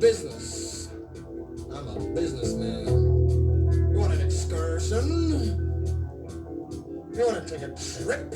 business. I'm a businessman. You want an excursion? You want to take a trip?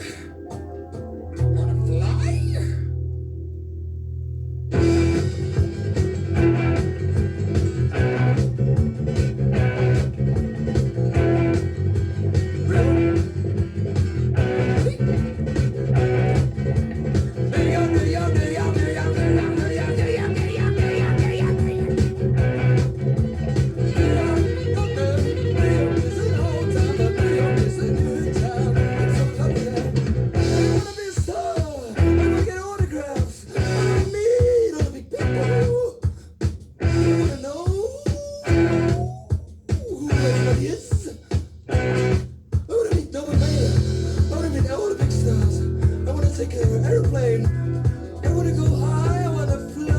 I want to go high, I want to fly.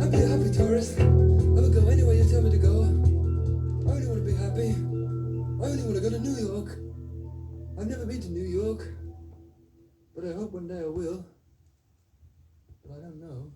I'll a happy tourist. I will go anywhere you tell me to go. I only want to be happy. I only want to go to New York. I've never been to New York, but I hope one day I will. But I don't know.